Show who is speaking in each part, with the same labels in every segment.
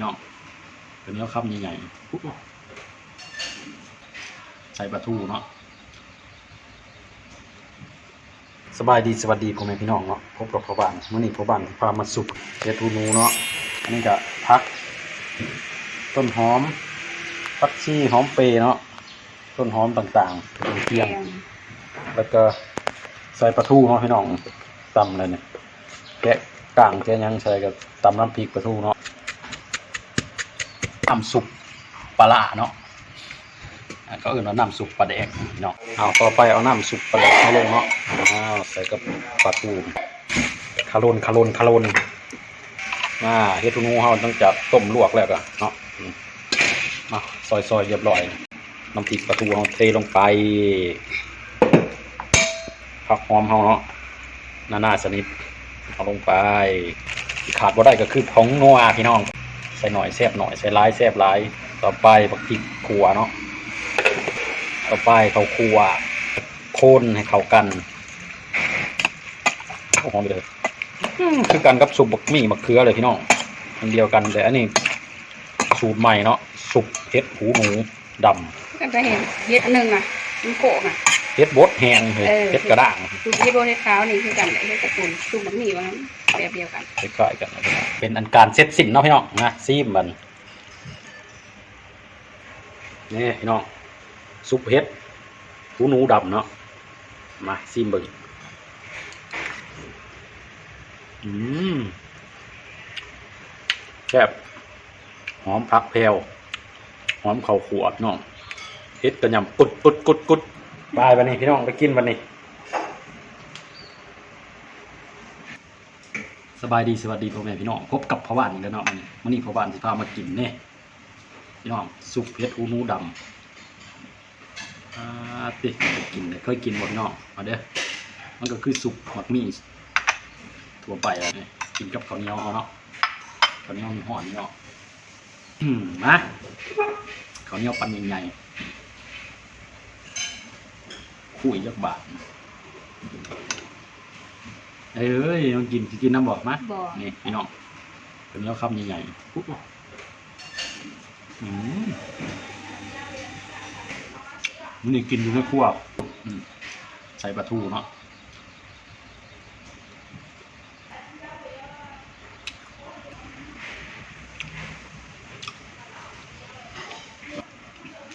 Speaker 1: พี่น้องเป็นเนื้อคำใหญ่ๆใส่ปลาทูเนาะสบายดีสวัสดีพ่อแม่พี่น้องเนาะพบกับพ่อบ้านมื่อนี้พ่อบ้านพามาสุกเฮ็ดทูนูเนาะอันนี้ก็พัก ต้นหอมผักชีหอมเปรย์เนาะต้นหอมต่างๆเป็นเทียมแล้วก็ใส่ปลาทูเนาะพี่น้องตำเลยเนี่ยแกะกลางแกะหยังใส่กับตำน้ำพริกปลาทูเนาะ น้ำซุปปลาร้าเนาะอะก็อื่นว่าน้ำซุปปลาแดกเนาะเอาต่อไปเอาน้ำซุปปลาแดกมาลงเนาะอ้าวใส่กับปลาทูคาโรนคาโรนคาโรนมาเฮ็ดทูนูเฮาต้องจับต้มลวกแล้วก็เนาะอืมมาซอยเรียบร้อยน้ำพริกปลาทูเฮาเทลงไปผักหอมเฮาเนาะนานาชนิดเอาลงไปขาดบ่ได้ก็คือผงนัวพี่น้อง ใส่หน่อยแซ่บหน่อยใส่หลายแซ่บหลาย ต่อไปผักพริกขัวเนาะต่อไปข้าวคั่วโคนให้เข้ากันโอ้หอมเลยอืมคือกันกับสุปบักหมี่มะเขือเลยพี่น้องอันเดียวกันแต่อันนี้สูตรใหม่เนาะสุปเห็ดหูหนูดำ
Speaker 2: ก็จะเห็นเฮ็ดอันหนึ่งอะมันโกะอะ
Speaker 1: เห็ดบดแห้งเลย
Speaker 2: เออ
Speaker 1: เห็ดกระด้าง
Speaker 2: สูตรที่โบเฮ็ดขาวนี่คือกันเลยเฮ็ดกระปุนสูตรบะหมี่ว่างั้น แบบเดียวกัน
Speaker 1: คล้ายๆกันนะพี่น้องเป็นอันการเสร็จสิ้นเนาะพี่น้องนะซีมมันนี่พี่น้องซุปเห็ดหูหนูดำเนาะมาซีมเบิ่งอืมแซ่บหอมพักแพวหอมข้าวขวพี่น้องเฮ็ดกระยำกุดกุดกุดกุดบายวันนี้พี่น้องไปกินวันนี้ สบายดีสวัสดีพ่อแม่พี่น้องพบกับพ่อบ้านอีกแล้วเนาะวันนี้วันนี้พ่อบ้านสิพามากินเนี่ยพี่น้องซุปเห็ดอูนูดำอ่าติกินเลยเคยกินหมดเนาะมาเด้อมันก็คือซุปหมักมี่ทั่วไปอะเนี่ยกินกับข้าวเหนียวเอาเนาะข้าวเหนียวมีห่อนเนาะมาข้าวเหนียวปันใหญ่ๆคุยยักบาท เอ้ยต้องกินสิกินน้ำบอกมา
Speaker 2: บ่
Speaker 1: นี่พี่น้องเป็นแล้วคำใหญ่ๆปุ๊บอืมนี่กินอยู่ในครัวอืมใส่ปลาทูเนาะ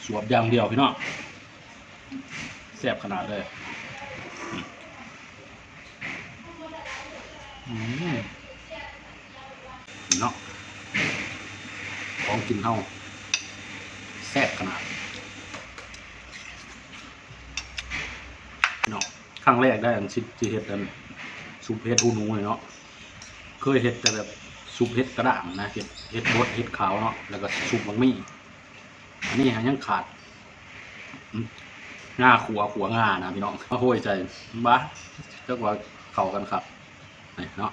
Speaker 1: สวบอย่างเดียวพี่น้องแซ่บขนาดเลย อืม เนาะของกินเฮาแซ่บขนาดเนาะครั้งแรกได้อันชิดที่เฮ็ดอันซุปเฮ็ดอูหนูเลยเนาะเคยเฮ็ดแต่แบบซุปเฮ็ดกระด้างนะเฮ็ดเฮ็ดบดเฮ็ดขาวเนาะแล้วก็ซุปบะหมี่อันนี้ยังขาดงาขัวขัวงานะพี่น้องโอ้ยใจบ้าเจ้าว่าเข้ากันครับ นี่เนาะ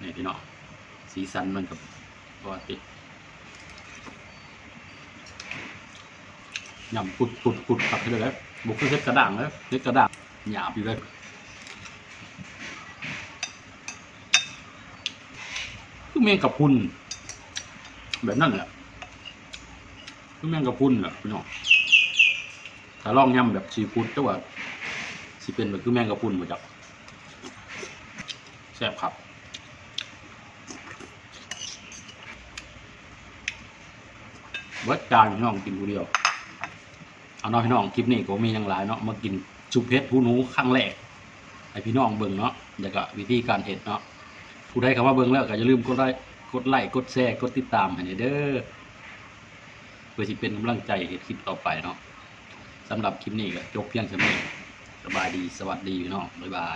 Speaker 1: นี่พี่เนาะสีสันมันกับปกติยำปุดปุดปุดขับให้เลยเลยบุกขึ้นเฮ็ดกระด่างเลยเฮ็ดกระด่างหยาบอยู่เลยคือเมงกับพุนแบบนั้นแหละคือเมงกับพุนแหละพี่น้องถ้าลองยำแบบซีฟู้ดก็ว่าสิเป็นแบบคือแมงกะพรุนหมดจับ แซ่บครับเบิดจานพี่น้องกินผู้เดียว เอาเนาะพี่น้องคลิปนี้ก็มีอย่างหลายเนาะมากินซุปเห็ดหูหนูครั้งแรกให้พี่น้องเบิ่งเนาะแล้วก็วิธีการเห็ดเนาะผู้ใดเข้ามาเบิ่งแล้วก็อย่าลืมกดไลค์กดไลค์กดแชร์กดติดตามให้หน่อยเด้อเพื่อสิเป็นกำลังใจเห็ดคลิปต่อไปเนาะสำหรับคลิปนี้ก็จบเพียงเท่านี้สบายดีสวัสดีพี่น้องบ๊ายบาย